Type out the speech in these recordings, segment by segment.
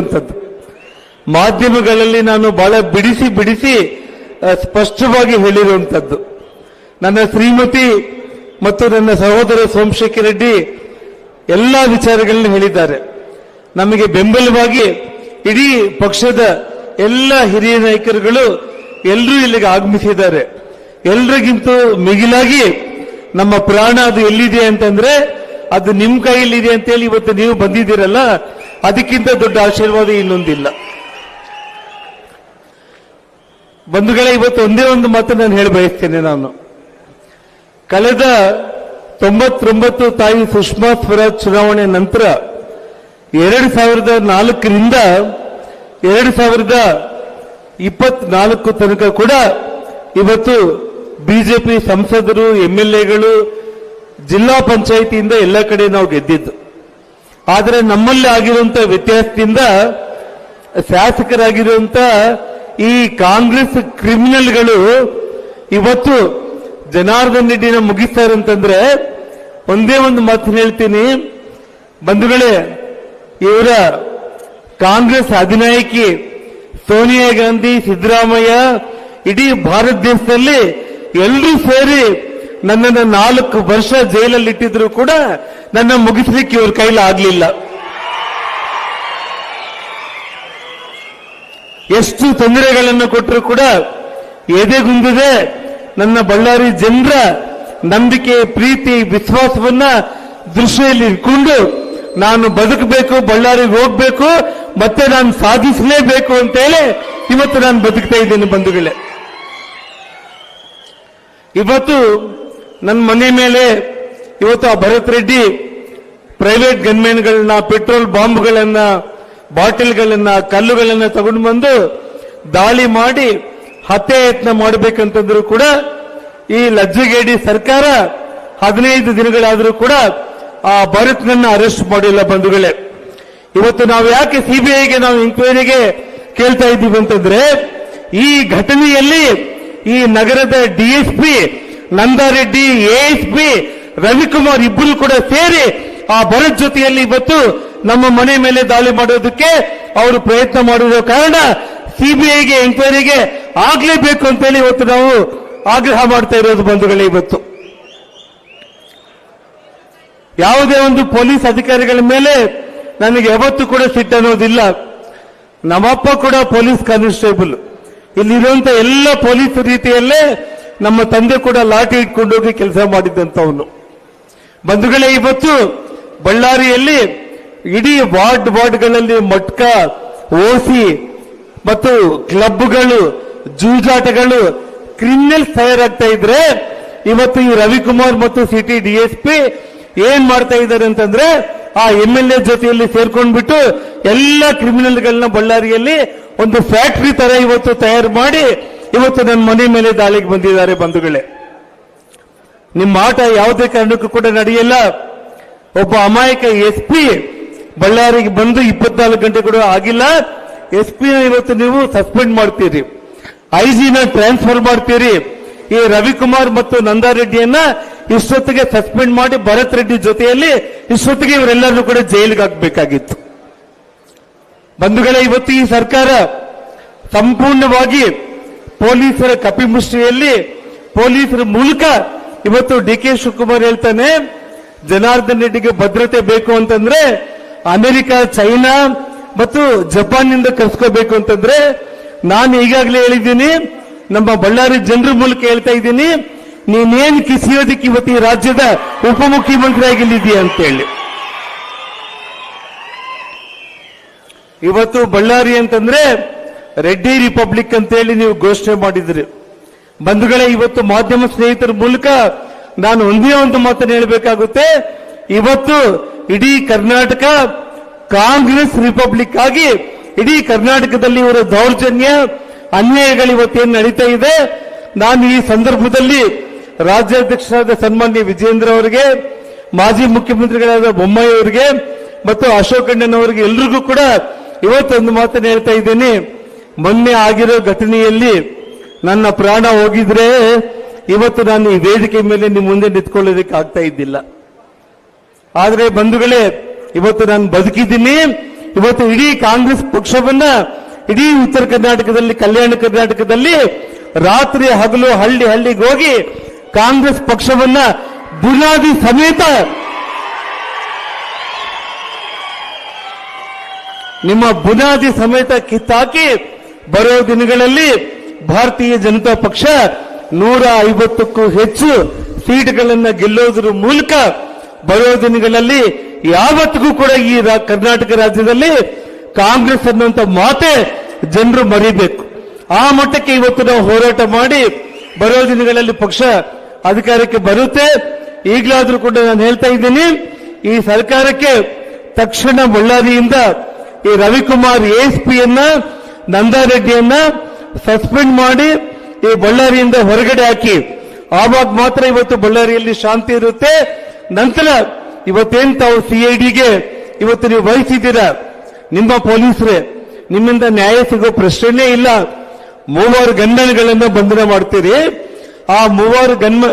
ಹೇಳಿರುವಂಥದ್ದು ಮಾಧ್ಯಮಗಳಲ್ಲಿ ನಾನು ಬಹಳ ಬಿಡಿಸಿ ಬಿಡಿಸಿ ಸ್ಪಷ್ಟವಾಗಿ ಹೇಳಿರುವಂಥದ್ದು ನನ್ನ ಶ್ರೀಮತಿ ಮತ್ತು ನನ್ನ ಸಹೋದರ ಸೋಮಶೇಖರ್ ರೆಡ್ಡಿ ಎಲ್ಲ ವಿಚಾರಗಳನ್ನು ಹೇಳಿದ್ದಾರೆ. ನಮಗೆ ಬೆಂಬಲವಾಗಿ ಇಡೀ ಪಕ್ಷದ ಎಲ್ಲ ಹಿರಿಯ ನಾಯಕರುಗಳು ಎಲ್ಲರೂ ಇಲ್ಲಿಗೆ ಆಗಮಿಸಿದ್ದಾರೆ. ಎಲ್ರಿಗಿಂತ ಮಿಗಿಲಾಗಿ ನಮ್ಮ ಪ್ರಾಣ ಅದು ಎಲ್ಲಿದೆ ಅಂತಂದ್ರೆ, ಅದು ನಿಮ್ ಕೈಯಲ್ಲಿದೆ ಅಂತೇಳಿ ಇವತ್ತು ನೀವು ಬಂದಿದ್ದೀರಲ್ಲ ಅದಕ್ಕಿಂತ ದೊಡ್ಡ ಆಶೀರ್ವಾದ ಇನ್ನೊಂದಿಲ್ಲ. ಬಂಧುಗಳೇ, ಇವತ್ತು ಒಂದೇ ಒಂದು ಮಾತು ನಾನು ಹೇಳಿ ಬಯಸ್ತೇನೆ ನಾನು. ಕಳೆದ ತೊಂಬತ್ತೊಂಬತ್ತು ತಾಯಿ ಸುಷ್ಮಾ ಸ್ವರಾಜ್ ಚುನಾವಣೆ ನಂತರ ಎರಡು ಸಾವಿರದ ನಾಲ್ಕರಿಂದ ಎರಡು ಸಾವಿರದ ಇಪ್ಪತ್ನಾಲ್ಕು ತನಕ ಕೂಡ ಇವತ್ತು ಬಿಜೆಪಿ ಸಂಸದರು, ಎಂ ಎಲ್ ಎಗಳು, ಜಿಲ್ಲಾ ಪಂಚಾಯಿತಿಯಿಂದ ಎಲ್ಲ ಕಡೆ ನಾವು ಗೆದ್ದಿದ್ದು. ಆದರೆ ನಮ್ಮಲ್ಲಿ ಆಗಿರುವಂತ ವ್ಯತ್ಯಾಸದಿಂದ ಶಾಸಕರಾಗಿರುವಂತ ಈ ಕಾಂಗ್ರೆಸ್ ಕ್ರಿಮಿನಲ್ಗಳು ಇವತ್ತು ಜನಾರ್ದನ್ ರೆಡ್ಡಿನ ಮುಗಿಸ್ತಾರೆ ಅಂತಂದ್ರೆ ಒಂದೇ ಒಂದು ಮಾತು ಹೇಳ್ತೀನಿ. ಬಂಧುಗಳೇ, ಇವರ ಕಾಂಗ್ರೆಸ್ ಅಧಿನಾಯಕಿ ಸೋನಿಯಾ ಗಾಂಧಿ, ಸಿದ್ದರಾಮಯ್ಯ ಇಡೀ ಭಾರತ ದೇಶದಲ್ಲಿ ಎಲ್ಲರೂ ಸೇರಿ ನನ್ನನ್ನು ನಾಲ್ಕು ವರ್ಷ ಜೈಲಲ್ಲಿ ಇಟ್ಟಿದ್ರು ಕೂಡ ನನ್ನ ಮುಗಿಸ್ಲಿಕ್ಕೆ ಇವ್ರ ಕೈಲಿ ಆಗ್ಲಿಲ್ಲ. ಎಷ್ಟು ತೊಂದರೆಗಳನ್ನು ಕೊಟ್ಟರು ಕೂಡ ಎದೆಗುಂದಿದೆ ನನ್ನ ಬಳ್ಳಾರಿ ಜನರ ನಂಬಿಕೆ, ಪ್ರೀತಿ, ವಿಶ್ವಾಸವನ್ನ ದೃಷ್ಟಿಯಲ್ಲಿ ಇಟ್ಕೊಂಡು ನಾನು ಬದುಕಬೇಕು, ಬಳ್ಳಾರಿಗೆ ಹೋಗ್ಬೇಕು, ಮತ್ತೆ ನಾನು ಸಾಧಿಸಲೇಬೇಕು ಅಂತೇಳಿ ಇವತ್ತು ನಾನು ಬದುಕ್ತಾ ಇದ್ದೇನೆ ಬಂಧುಗಳೇ. ಇವತ್ತು ನನ್ನ ಮನೆ ಮೇಲೆ ಇವತ್ತು ಆ ಭರತ್ ರೆಡ್ಡಿ ಪ್ರೈವೇಟ್ ಗನ್ಮೆನ್ಗಳನ್ನ ಪೆಟ್ರೋಲ್ ಬಾಂಬ್ಗಳನ್ನ ಬಾಟಲ್ಗಳನ್ನ, ಕಲ್ಲುಗಳನ್ನ ತಗೊಂಡು ಬಂದು ದಾಳಿ ಮಾಡಿ ಹತ್ಯೆ ಯತ್ನ ಮಾಡಬೇಕಂತಂದ್ರು ಕೂಡ ಈ ಲಜ್ಜಗೇಡಿ ಸರ್ಕಾರ ಹದಿನೈದು ದಿನಗಳಾದರೂ ಕೂಡ ಆ ಭರತ್ನನ್ನ ಅರೆಸ್ಟ್ ಮಾಡಿಲ್ಲ ಬಂಧುಗಳೇ. ಇವತ್ತು ನಾವು ಯಾಕೆ ಸಿಬಿಐಗೆ ನಾವು ಎಂಕ್ವೈರಿಗೆ ಕೇಳ್ತಾ ಇದ್ದೀವಿ ಅಂತಂದ್ರೆ ಈ ಘಟನೆಯಲ್ಲಿ ಈ ನಗರದ ಡಿಎಸ್ಪಿ ನಂದಾರೆಡ್ಡಿ ಎಎಸ್ಪಿ ರವಿಕುಮಾರ್ ಇಬ್ಬರು ಕೂಡ ಸೇರಿ ಆ ಭರತ್ ಜೊತೆಯಲ್ಲಿ ಇವತ್ತು ನಮ್ಮ ಮನೆ ಮೇಲೆ ದಾಳಿ ಮಾಡೋದಕ್ಕೆ ಅವರು ಪ್ರಯತ್ನ ಮಾಡಿರೋ ಕಾರಣ ಸಿಬಿಐಗೆ ಎಂಕ್ವೈರಿಗೆ ಆಗ್ಲೇಬೇಕು ಅಂತೇಳಿ ಇವತ್ತು ನಾವು ಆಗ್ರಹ ಮಾಡ್ತಾ ಇರೋದು ಬಂಧುಗಳೇ ಇವತ್ತು. ಯಾವುದೇ ಒಂದು ಪೊಲೀಸ್ ಅಧಿಕಾರಿಗಳ ಮೇಲೆ ನನಗೆ ಯಾವತ್ತೂ ಕೂಡ ಸಿಟ್ಟು ಅನ್ನೋದಿಲ್ಲ. ನಮ್ಮಪ್ಪ ಕೂಡ ಪೊಲೀಸ್ ಕಾನ್ಸ್ಟೇಬಲ್. ಇಲ್ಲಿರುವಂತ ಎಲ್ಲ ಪೊಲೀಸ್ ರೀತಿಯಲ್ಲೇ ನಮ್ಮ ತಂದೆ ಕೂಡ ಲಾಟಿ ಇಟ್ಕೊಂಡು ಹೋಗಿ ಕೆಲಸ ಮಾಡಿದ್ದಂಥವನು ಬಂಧುಗಳೇ, ಇವತ್ತು ಬಳ್ಳಾರಿಯಲ್ಲಿ ಇಡೀ ವಾರ್ಡ್ ವಾರ್ಡ್ಗಳಲ್ಲಿ ಮಟ್ಕ ಓಸಿ ಮತ್ತು ಕ್ಲಬ್ಗಳು, ಜೂಜಾಟಗಳು ಕ್ರಿಮಿನಲ್ಸ್ ತಯಾರಾಗ್ತಾ ಇದ್ರೆ, ಇವತ್ತು ಈ ರವಿಕುಮಾರ್ ಮತ್ತು ಸಿಟಿ ಡಿಎಸ್ಪಿ ಏನ್ ಮಾಡ್ತಾ ಇದ್ದಾರೆ ಅಂತಂದ್ರೆ, ಆ ಎಂ ಎಲ್ ಎ ಜೊತೆಯಲ್ಲಿ ಸೇರ್ಕೊಂಡ್ಬಿಟ್ಟು ಎಲ್ಲ ಕ್ರಿಮಿನಲ್ಗಳನ್ನ ಬಳ್ಳಾರಿಯಲ್ಲಿ ಒಂದು ಫ್ಯಾಕ್ಟ್ರಿ ತರ ಇವತ್ತು ತಯಾರು ಮಾಡಿ ಇವತ್ತು ನನ್ನ ಮನೆ ಮೇಲೆ ದಾಳಿಗೆ ಬಂದಿದ್ದಾರೆ ಬಂಧುಗಳೇ. ನಿಮ್ಮ ಆಟ ಯಾವುದೇ ಕಾರಣಕ್ಕೂ ಕೂಡ ನಡೆಯಲ್ಲ. ಒಬ್ಬ ಅಮಾಯಕ ಎಸ್ ಪಿ ಬಳ್ಳಾರಿಗೆ ಬಂದು ಇಪ್ಪತ್ನಾಲ್ಕು ಗಂಟೆ ಕೂಡ ಆಗಿಲ್ಲ. ಎಸ್ ಪಿ ಇವತ್ತು ನೀವು ಸಸ್ಪೆಂಡ್ ಮಾಡ್ತೀರಿ. ಐಜಿನ ಟ್ರಾನ್ಸ್ಫರ್ ಮಾಡ್ತೀರಿ. ಈ ರವಿಕುಮಾರ್ ಮತ್ತು ನಂದಾರೆಡ್ಡಿಯನ್ನ ಇಷ್ಟೊತ್ತಿಗೆ ಸಸ್ಪೆಂಡ್ ಮಾಡಿ ಭರತ್ ರೆಡ್ಡಿ ಜೊತೆಯಲ್ಲಿ ಇಷ್ಟೊತ್ತಿಗೆ ಇವರೆಲ್ಲರೂ ಕೂಡ ಜೈಲಿಗೆ ಹಾಕಬೇಕಾಗಿತ್ತು. ಬಂಧುಗಳೇ, ಇವತ್ತು ಈ ಸರ್ಕಾರ ಸಂಪೂರ್ಣವಾಗಿ ಪೊಲೀಸರ ಕಪಿಮುಷ್ಟಿಯಲ್ಲಿ ಪೊಲೀಸರ ಮೂಲಕ ಇವತ್ತು ಡಿ ಕೆ ಶಿವಕುಮಾರ್ ಹೇಳ್ತಾನೆ, ಜನಾರ್ದನ್ ರೆಡ್ಡಿಗೆ ಭದ್ರತೆ ಬೇಕು ಅಂತಂದ್ರೆ ಅಮೆರಿಕ, ಚೈನಾ ಮತ್ತು ಜಪಾನ್ನಿಂದ ಕರ್ಸ್ಕೋಬೇಕು ಅಂತಂದ್ರೆ ನಾನು ಈಗಾಗಲೇ ಹೇಳಿದ್ದೀನಿ, ನಮ್ಮ ಬಳ್ಳಾರಿ ಜನರ ಮೂಲಕ ಹೇಳ್ತಾ ಇದ್ದೀನಿ, ನೀನೇನ್ ಕಿಸಿಯೋದಕ್ಕೆ ಇವತ್ತು ಈ ರಾಜ್ಯದ ಉಪಮುಖ್ಯಮಂತ್ರಿ ಅಂತ ಅಂತೇಳಿ. ಇವತ್ತು ಬಳ್ಳಾರಿ ಅಂತಂದ್ರೆ ರೆಡ್ಡಿ ರಿಪಬ್ಲಿಕ್ ಅಂತೇಳಿ ನೀವು ಘೋಷಣೆ ಮಾಡಿದ್ರಿ. ಬಂಧುಗಳೇ, ಇವತ್ತು ಮಾಧ್ಯಮ ಸ್ನೇಹಿತರ ಮೂಲಕ ನಾನು ಒಂದೇ ಒಂದು ಮಾತನ್ನು ಹೇಳಬೇಕಾಗುತ್ತೆ. ಇವತ್ತು ಇಡೀ ಕರ್ನಾಟಕ ಕಾಂಗ್ರೆಸ್ ರಿಪಬ್ಲಿಕ್ ಆಗಿ, ಇಡೀ ಕರ್ನಾಟಕದಲ್ಲಿ ಇವರ ದೌರ್ಜನ್ಯ, ಅನ್ಯಾಯಗಳು ಇವತ್ತೇನು ನಡೀತಾ ಇದೆ. ನಾನು ಈ ಸಂದರ್ಭದಲ್ಲಿ ರಾಜ್ಯಾಧ್ಯಕ್ಷರಾದ ಸನ್ಮಾನ್ಯ ವಿಜೇಂದ್ರ ಅವರಿಗೆ, ಮಾಜಿ ಮುಖ್ಯಮಂತ್ರಿಗಳಾದ ಬೊಮ್ಮಾಯಿ ಅವರಿಗೆ, ಮತ್ತು ಅಶೋಕ್ ಅಣ್ಣನವರಿಗೆ ಎಲ್ರಿಗೂ ಕೂಡ ಇವತ್ತೊಂದು ಮಾತನ್ನು ಹೇಳ್ತಾ ಇದ್ದೀನಿ. ಮೊನ್ನೆ ಆಗಿರೋ ಘಟನೆಯಲ್ಲಿ ನನ್ನ ಪ್ರಾಣ ಹೋಗಿದ್ರೆ ಇವತ್ತು ನಾನು ಈ ವೇದಿಕೆ ಮೇಲೆ ನಿಮ್ಮ ಮುಂದೆ ನಿಂತ್ಕೊಳ್ಳೋದಕ್ಕೆ ಆಗ್ತಾ ಇದ್ದಿಲ್ಲ. ಆದ್ರೆ ಬಂಧುಗಳೇ, ಇವತ್ತು ನಾನು ಬದುಕಿದ್ದೀನಿ. ಇವತ್ತು ಇಡೀ ಕಾಂಗ್ರೆಸ್ ಪಕ್ಷವನ್ನ, ಇಡೀ ಉತ್ತರ ಕರ್ನಾಟಕದಲ್ಲಿ, ಕಲ್ಯಾಣ ಕರ್ನಾಟಕದಲ್ಲಿ ರಾತ್ರಿ ಹಗಲು ಹಳ್ಳಿ ಹಳ್ಳಿಗೆ ಹೋಗಿ ಕಾಂಗ್ರೆಸ್ ಪಕ್ಷವನ್ನ ಬುನಾದಿ ಸಮೇತ ನಿಮ್ಮ ಬುನಾದಿ ಸಮೇತ ಕಿತ್ತಾಕಿ ಬರೋ ದಿನಗಳಲ್ಲಿ ಭಾರತೀಯ ಜನತಾ ಪಕ್ಷ ನೂರ ಐವತ್ತಕ್ಕೂ ಹೆಚ್ಚು ಸೀಟ್ಗಳನ್ನ ಗೆಲ್ಲೋದ್ರ ಮೂಲಕ ಬರೋ ದಿನಗಳಲ್ಲಿ ಯಾವತ್ತಿಗೂ ಕೂಡ ಈ ಕರ್ನಾಟಕ ರಾಜ್ಯದಲ್ಲಿ ಕಾಂಗ್ರೆಸ್ ಅನ್ನುವಂತ ಮಾತೆ ಜನರು ಮರಿಬೇಕು. ಆ ಮಟ್ಟಕ್ಕೆ ಇವತ್ತು ನಾವು ಹೋರಾಟ ಮಾಡಿ ಬರೋ ದಿನಗಳಲ್ಲಿ ಪಕ್ಷ ಅಧಿಕಾರಕ್ಕೆ ಬರುತ್ತೆ. ಈಗಲಾದ್ರೂ ಕೂಡ ನಾನು ಹೇಳ್ತಾ ಇದ್ದೀನಿ, ಈ ಸರ್ಕಾರಕ್ಕೆ ತಕ್ಷಣ ಬಳ್ಳಾರಿಯಿಂದ ಈ ರವಿಕುಮಾರ್ ಎಎಸ್ಪಿಯನ್ನ ನಂದಾರೆಡ್ಡಿಯನ್ನ ಸಸ್ಪೆಂಡ್ ಮಾಡಿ ಈ ಬಳ್ಳಾರಿಯಿಂದ ಹೊರಗಡೆ ಹಾಕಿ. ಆವಾಗ ಮಾತ್ರ ಇವತ್ತು ಬಳ್ಳಾರಿಯಲ್ಲಿ ಶಾಂತಿ ಇರುತ್ತೆ. ನಂತರ ಇವತ್ತೇನ್ ತಾವು ಸಿ ಐ ಡಿಗೆ ಇವತ್ತು ನೀವು ವಹಿಸಿದ್ದೀರಾ? ನಿಮ್ಮ ಪೊಲೀಸರೇ, ನಿಮ್ಮಿಂದ ನ್ಯಾಯ ಸಿಗೋ ಪ್ರಶ್ನೆನೇ ಇಲ್ಲ. ಮೂವರು ಗನ್ಮನ್ಗಳನ್ನ ಬಂಧನ ಮಾಡ್ತೀರಿ. ಆ ಮೂವರು ಗನ್ಮ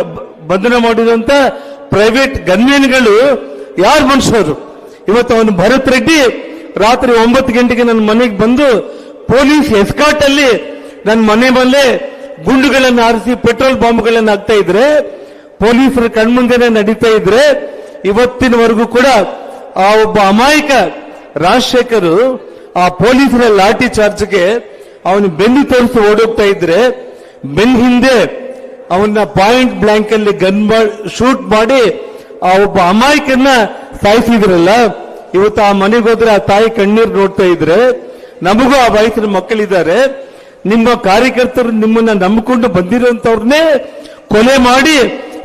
ಬಂಧನ ಮಾಡಿದಂತ ಪ್ರೈವೇಟ್ ಗನ್ಮನ್ಗಳು ಯಾರು ಮನುಷ್ಯರು? ಇವತ್ತು ಅವನು ಭರತ್ ರೆಡ್ಡಿ ರಾತ್ರಿ ಒಂಬತ್ತು ಗಂಟೆಗೆ ನನ್ನ ಮನೆಗೆ ಬಂದು ಪೊಲೀಸ್ ಎಸ್ಕಾಟ್ ಅಲ್ಲಿ ನನ್ನ ಮನೆ ಮೇಲೆ ಗುಂಡುಗಳನ್ನು ಹಾರಿಸಿ ಪೆಟ್ರೋಲ್ ಬಾಂಬ್ಗಳನ್ನು ಹಾಕ್ತಾ ಇದ್ರೆ, ಪೊಲೀಸರ ಕಣ್ಮುಂದೆನೆ ನಡೀತಾ ಇದ್ರೆ, ಇವತ್ತಿನವರೆಗೂ ಕೂಡ ಆ ಒಬ್ಬ ಅಮಾಯಕ ರಾಜಶೇಖರು ಆ ಪೊಲೀಸರ ಲಾಠಿ ಚಾರ್ಜ್ಗೆ ಅವನು ಬೆನ್ನು ತೋರಿಸಿ ಓಡೋಗ್ತಾ ಇದ್ರೆ, ಬೆನ್ ಹಿಂದೆ ಅವನ್ನ ಪಾಯಿಂಟ್ ಬ್ಲಾಂಕ್ ಅಲ್ಲಿ ಗನ್ ಶೂಟ್ ಮಾಡಿ ಆ ಒಬ್ಬ ಅಮಾಯಕನ್ನ ಸಾಯಿಸಿದ್ರಲ್ಲ, ಇವತ್ತು ಆ ಮನೆಗೆ ಹೋದ್ರೆ ಆ ತಾಯಿ ಕಣ್ಣೀರು ನೋಡ್ತಾ ಇದ್ರೆ ನಮಗೂ ಆ ವಯಸ್ಸಿನ ಮಕ್ಕಳಿದ್ದಾರೆ. ನಿಮ್ಮ ಕಾರ್ಯಕರ್ತರು ನಿಮ್ಮನ್ನ ನಂಬಿಕೊಂಡು ಬಂದಿರೋಂಥವ್ರನ್ನೇ ಕೊಲೆ ಮಾಡಿ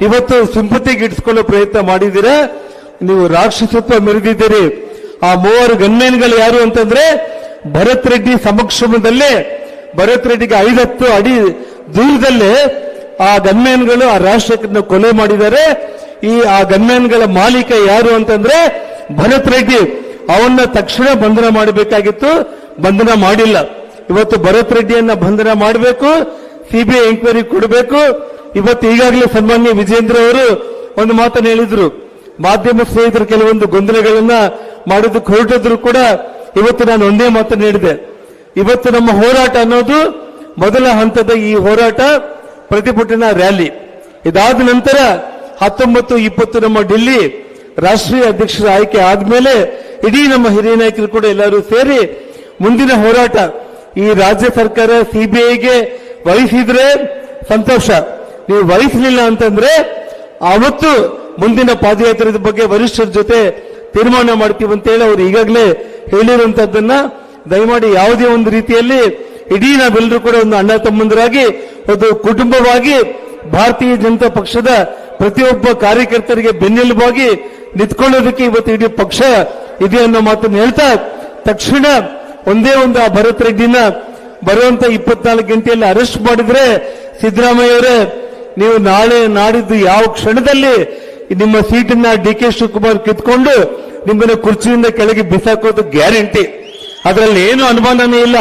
ಇವತ್ತು ಸಿಂಪತಿಗೆ ಇಟ್ಸ್ಕೊಳ್ಳೋ ಪ್ರಯತ್ನ ಮಾಡಿದ್ದೀರಾ? ನೀವು ರಾಕ್ಷಸತ್ವ ಮೆರೆದಿದ್ದೀರಿ. ಆ ಮೂವರು ಗನ್ಮೇನ್ಗಳು ಯಾರು ಅಂತಂದ್ರೆ ಭರತ್ ರೆಡ್ಡಿ ಸಮಕ್ಷಮದಲ್ಲೇ, ಭರತ್ ರೆಡ್ಡಿಗೆ ಐದತ್ತು ಅಡಿ ದೂರದಲ್ಲೇ ಆ ಗನ್ಮ್ಯಾನ್ಗಳು ಆ ರಾಜಶೇಖರ್ನ ಕೊಲೆ ಮಾಡಿದ್ದಾರೆ. ಈ ಆ ಗನ್ಮ್ಯಾನ್ಗಳ ಮಾಲೀಕ ಯಾರು ಅಂತಂದ್ರೆ ಭರತ್ ರೆಡ್ಡಿ. ಅವನ್ನ ತಕ್ಷಣ ಬಂಧನ ಮಾಡಬೇಕಾಗಿತ್ತು. ಬಂಧನ ಮಾಡಿಲ್ಲ. ಇವತ್ತು ಭರತ್ ರೆಡ್ಡಿಯನ್ನ ಬಂಧನ ಮಾಡಬೇಕು, ಸಿಬಿಐ ಎಂಕ್ವೈರಿ ಕೊಡಬೇಕು. ಇವತ್ತು ಈಗಾಗಲೇ ಸನ್ಮಾನ್ಯ ವಿಜೇಂದ್ರ ಅವರು ಒಂದು ಮಾತನ್ನು ಹೇಳಿದ್ರು. ಮಾಧ್ಯಮ ಸ್ನೇಹಿತರು ಕೆಲವೊಂದು ಗೊಂದಲಗಳನ್ನ ಮಾಡೋದಕ್ಕೆ ಹೊರಟಿದ್ರು ಕೂಡ ಇವತ್ತು ನಾನು ಒಂದೇ ಮಾತನ್ನು ಹೇಳಿದೆ. ಇವತ್ತು ನಮ್ಮ ಹೋರಾಟ ಅನ್ನೋದು ಮೊದಲ ಹಂತದ ಈ ಹೋರಾಟ, ಪ್ರತಿಭಟನಾ ರ್ಯಾಲಿ. ಇದಾದ ನಂತರ ಹತ್ತೊಂಬತ್ತು ಇಪ್ಪತ್ತು ನಮ್ಮ ಡೆಲ್ಲಿ ರಾಷ್ಟ್ರೀಯ ಅಧ್ಯಕ್ಷರ ಆಯ್ಕೆ ಆದ್ಮೇಲೆ ಇಡೀ ನಮ್ಮ ಹಿರಿಯ ನಾಯಕರು ಕೂಡ ಎಲ್ಲರೂ ಸೇರಿ ಮುಂದಿನ ಹೋರಾಟ ಈ ರಾಜ್ಯ ಸರ್ಕಾರ ಸಿಬಿಐಗೆ ವಹಿಸಿದ್ರೆ ಸಂತೋಷ. ನೀವು ವಹಿಸಲಿಲ್ಲ ಅಂತಂದ್ರೆ ಅವತ್ತು ಮುಂದಿನ ಪಾದಯಾತ್ರೆ ಬಗ್ಗೆ ವರಿಷ್ಠರ ಜೊತೆ ತೀರ್ಮಾನ ಮಾಡ್ತೀವಿ ಅಂತೇಳಿ ಅವರು ಈಗಾಗಲೇ ಹೇಳಿರುವಂತದ್ದನ್ನ ದಯಮಾಡಿ ಯಾವುದೇ ಒಂದು ರೀತಿಯಲ್ಲಿ ಇಡೀ ನಾವೆಲ್ಲರೂ ಕೂಡ ಒಂದು ಅಣ್ಣ ತಮ್ಮಂದರಾಗಿ, ಒಂದು ಕುಟುಂಬವಾಗಿ, ಭಾರತೀಯ ಜನತಾ ಪಕ್ಷದ ಪ್ರತಿಯೊಬ್ಬ ಕಾರ್ಯಕರ್ತರಿಗೆ ಬೆನ್ನೆಲುಬಾಗಿ ನಿಂತ್ಕೊಳ್ಳೋದಕ್ಕೆ ಇವತ್ತು ಇಡೀ ಪಕ್ಷ ಇದೆ ಅನ್ನೋ ಮಾತನ್ನು ಹೇಳ್ತಾ ತಕ್ಷಣ ಒಂದೇ ಒಂದು ಆ ಭರತ್ ರೆಡ್ಡಿನ ಬರುವಂತ ಇಪ್ಪತ್ನಾಲ್ಕು ಗಂಟೆಯಲ್ಲಿ ಅರೆಸ್ಟ್ ಮಾಡಿದ್ರೆ ಸಿದ್ದರಾಮಯ್ಯ ಅವರೇ, ನೀವು ನಾಳೆ ನಾಡಿದ್ದು ಯಾವ ಕ್ಷಣದಲ್ಲಿ ನಿಮ್ಮ ಸೀಟನ್ನ ಡಿ ಕೆ ಶಿವಕುಮಾರ್ ಕಿತ್ಕೊಂಡು ನಿಮ್ಮನ್ನ ಕುರ್ಚಿಯಿಂದ ಕೆಳಗೆ ಬಿಸಾಕೋದು ಗ್ಯಾರಂಟಿ. ಅದರಲ್ಲಿ ಏನು ಅನುಮಾನನೇ ಇಲ್ಲ.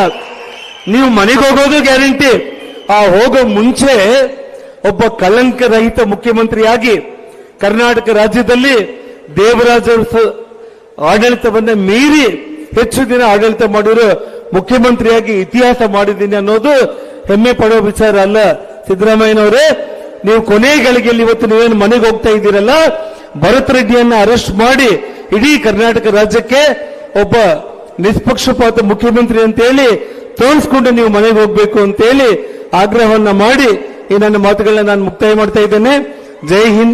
ನೀವು ಮನೆಗೆ ಹೋಗೋದು ಗ್ಯಾರಂಟಿ. ಆ ಹೋಗೋ ಮುಂಚೆ ಒಬ್ಬ ಕಳಂಕ ರಹಿತ ಮುಖ್ಯಮಂತ್ರಿಯಾಗಿ ಕರ್ನಾಟಕ ರಾಜ್ಯದಲ್ಲಿ ದೇವರಾಜ ಆಡಳಿತವನ್ನ ಮೀರಿ ಹೆಚ್ಚು ದಿನ ಆಡಳಿತ ಮಾಡಿರೋ ಮುಖ್ಯಮಂತ್ರಿಯಾಗಿ ಇತಿಹಾಸ ಮಾಡಿದ್ದೀನಿ ಅನ್ನೋದು ಹೆಮ್ಮೆ ಪಡೋ ವಿಚಾರ ಅಲ್ಲ. ಸಿದ್ದರಾಮಯ್ಯನವರೇ, ನೀವು ಕೊನೆ ಗಳಿಗೆಯಲ್ಲಿ ಇವತ್ತು ನೀವೇನು ಮನೆಗೆ ಹೋಗ್ತಾ ಇದ್ದೀರಲ್ಲ, ಭರತ್ ರೆಡ್ಡಿಯನ್ನ ಅರೆಸ್ಟ್ ಮಾಡಿ ಇಡೀ ಕರ್ನಾಟಕ ರಾಜ್ಯಕ್ಕೆ ಒಬ್ಬ ನಿಷ್ಪಕ್ಷಪಾತ ಮುಖ್ಯಮಂತ್ರಿ ಅಂತೇಳಿ ತೋರಿಸ್ಕೊಂಡು ನೀವು ಮನೆಗೆ ಹೋಗ್ಬೇಕು ಅಂತೇಳಿ ಆಗ್ರಹವನ್ನ ಮಾಡಿ ಈ ನನ್ನ ಮಾತುಗಳನ್ನ ನಾನು ಮುಕ್ತಾಯ ಮಾಡ್ತಾ ಇದ್ದೇನೆ. ಜೈ ಹಿಂದ್.